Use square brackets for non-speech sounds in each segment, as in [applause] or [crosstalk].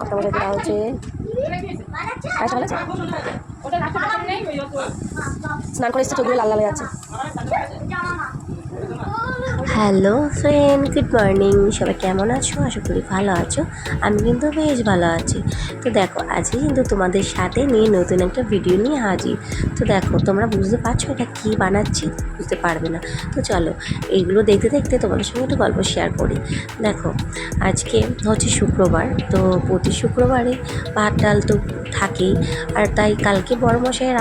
কথা বলে দেওয়া হচ্ছে। স্নান করে এসেছে চোখগুলো লাল লাল যাচ্ছে। হ্যালো ফ্রেন্ড গুড মর্নিং সবাই কেমন আছো? আশা করি ভালো আছো। আমি কিন্তু বেশ ভালো আছি। তো দেখো, আজকে কিন্তু তোমাদের সাথে নিয়ে নতুন একটা ভিডিও নিয়ে হাজির। তো দেখো, তোমরা বুঝতে পারছ এটা কী বানাচ্ছি? বুঝতে পারবে না। তো চলো, এইগুলো দেখতে দেখতে তোমাদের সঙ্গে একটু গল্প শেয়ার করি। দেখো, আজকে হচ্ছে শুক্রবার। তো প্রতি শুক্রবারে ভাত, ডাল তো থাকেই। আর তাই কালকে বড় মশাইয়ের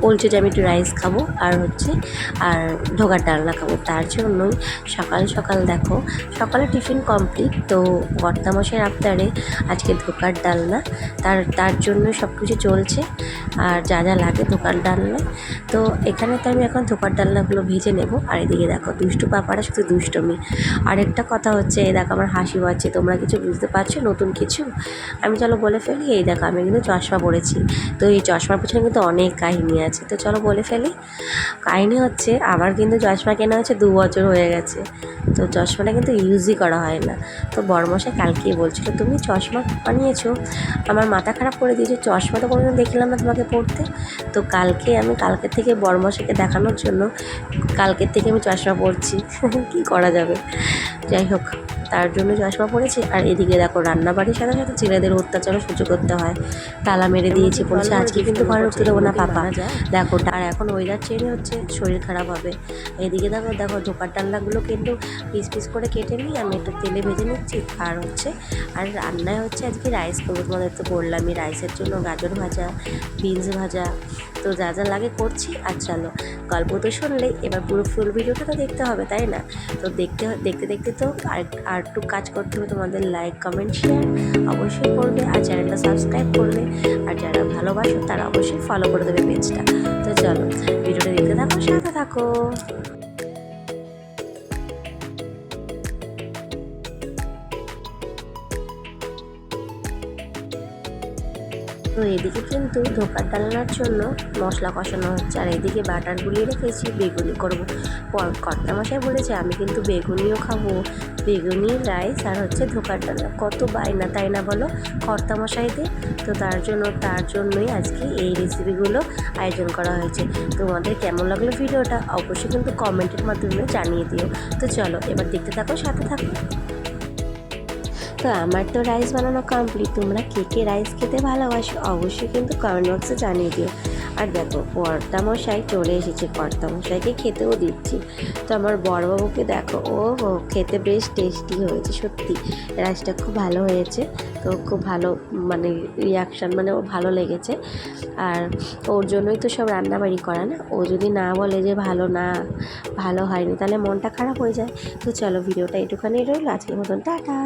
বলছে যে আমি একটু রাইস খাব, আর হচ্ছে, আর ঢোকার ডালনা খাব। তার জন্যই সকাল সকাল দেখো। সকালে টিফিন কমপ্লিট তো কর্তামশাইয়ের আবদারে আজকে ধোকার ডালনা। তার তার জন্য সব কিছু চলছে, আর যা যা লাগে ধোকার ডালনা। তো এখানে তো আমি এখন ধোকার ডালনাগুলো ভেজে নেব। আর এদিকে দেখো, দুষ্টু পাপারা শুধু দুষ্টমি। আরেকটা কথা হচ্ছে, এই দেখো আমার হাসি পাচ্ছে তোমরা কিছু বুঝতে পারছ? নতুন কিছু? আমি চলো বলে ফেলি, এই দেখো আমি কিন্তু চশমা পড়েছি তো এই চশমার পিছনে কিন্তু অনেক কাহিনী আছে। তো চলো বলে ফেলি। কাহিনী হচ্ছে, আমার কিন্তু চশমা কেনা হচ্ছে দু বছর হয়ে গেছে তো চশমাটা কিন্তু ইউজই করা হয় না। তো বড়মশাই কালকেই বলছিল, তুমি চশমা বানিয়েছো, আমার মাথা খারাপ করে দিয়েছ, চশমা তো কোনোদিন দেখলাম না তোমাকে পড়তে। তো কালকে আমি, কালকে থেকে বড়মশাইকে দেখানোর জন্য, কালকের থেকে আমি চশমা পরছি। [laughs] কী করা যাবে? যাই হোক। তার জন্য চশমা পরেছি। আর এদিকে দেখো রান্নাবাড়ির সাথে সাথে ছেলেদের অত্যাচারও সহ্য করতে হয়। তালা মেরে দিয়েছি বলছে আজকে কিন্তু ঘরে ঢুকতে দেবো না পাপা। দেখো আর এখন ওয়েদার চেঞ্জ হচ্ছে শরীর খারাপ হবে। এদিকে দেখো দেখো ধোকার ডাল্লাগুলো কিন্তু পিস পিস করে কেটে নিই আমি একটু তেলে ভেজে নিচ্ছি আর হচ্ছে আর রান্নায় হচ্ছে আজকে রাইস করব। তোমাদের তো বললামই রাইসের জন্য গাজর ভাজা বিনস ভাজা তো যা যা লাগে করছি আর চলো গল্প তো শুনলে, এবার পুরো ফুল ভিডিওটা তো দেখতে হবে, তাই না? তো দেখতে দেখতে দেখতে তো আর আর একটু কাজ করতে হবে তোমাদের লাইক কমেন্ট শেয়ার অবশ্যই করবে আর চ্যানেলটা সাবস্ক্রাইব করবে। আর যারা ভালোবাসো তারা অবশ্যই ফলো করে দেবে পেজটা তো চলো ভিডিওটা দেখতে থাকো, সাথে থাকো। তো এদিকে কিন্তু ধোকার ডালনার জন্য মশলা কষানো হচ্ছে। আর এদিকে বাটার গুলিয়ে রেখেছি, বেগুনি করব। কর্তা মশাই বলেছে, আমি কিন্তু বেগুনিও খাব। বেগুনি, রাইস আর হচ্ছে ধোকার ডালনা কত বায়না তাই না বলো কর্তা মশাইদের তো তার জন্য, তার জন্যই আজকে এই রেসিপিগুলো আয়োজন করা হয়েছে। তোমাদের কেমন লাগল ভিডিওটা? অবশ্যই কিন্তু কমেন্টের মাধ্যমে জানিয়ে দিও। তো চলো, এবার দেখতে থাকো, সাথে থাকো। তো আমার তো রাইস বানানো কমপ্লিট তোমরা কে কে রাইস খেতে ভালোবাসো অবশ্যই কিন্তু কমেন্ট বক্সে জানিয়ে দিও। আর দেখো কর্তামশাই চলে এসেছে। কর্তামশাইকে খেতেও দিচ্ছি। তো আমার বড়বাবুকে দেখো, ও ও খেতে বেশ টেস্টি হয়েছে, সত্যি। রাইসটা খুব ভালো হয়েছে। তো খুব ভালো মানে রিয়াকশান মানে ও ভালো লেগেছে। আর ওর জন্যই তো সব রান্নাবাড়ি করা না। ও যদি না বলে যে ভালো না, ভালো হয়নি, তাহলে মনটা খারাপ হয়ে যায়। তো চলো, ভিডিওটা এটুখানি রইল। আজকের মতন, টাটা।